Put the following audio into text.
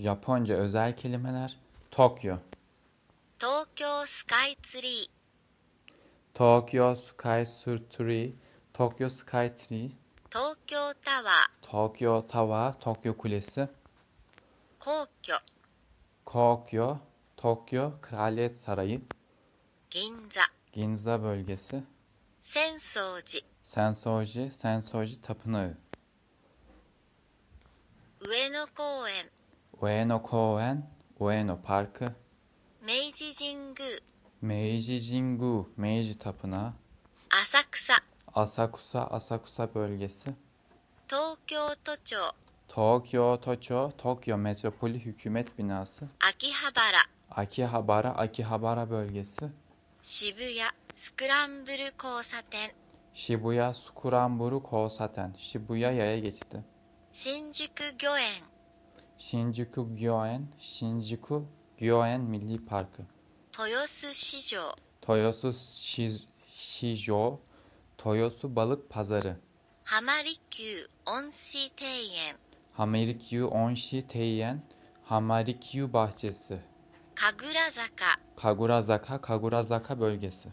Japonca özel kelimeler Tokyo. Tokyo Sky Tree. Tokyo Sky Tree. Tokyo Sky Tree. Tokyo Tower. Tokyo Tower, Tokyo Kulesi. Kokyo. Kokyo, Tokyo Kraliyet Sarayı. Ginza. Ginza bölgesi. Sensoji. Sensoji, Sensoji Tapınağı. Ueno Koen. 上野公園 Ueno Koen. Ueno Parkı. 明治神宮 Meiji Jingu. Meiji Tapınağı. 浅草 Asakusa. Asakusa bölgesi. 東京都庁 Tokyo Tocho. Tokyo Metropoli Hükümet Binası. 秋葉原 Akihabara. Akihabara bölgesi. 渋谷スクランブル交差点 Shibuya Sukuramburu Kosaten. Shibuya yaya geçidi. 新宿御苑 Shinjuku Gyoen, Shinjuku Gyoen Milli Parkı. Toyosu Shijo. Toyosu Shijo, Toyosu Balık Pazarı. Hamarikyu Onshi Teien. Hamarikyu Onshi Teien, Hamarikyu Bahçesi. Kagurazaka. Kagurazaka, Kagurazaka bölgesi.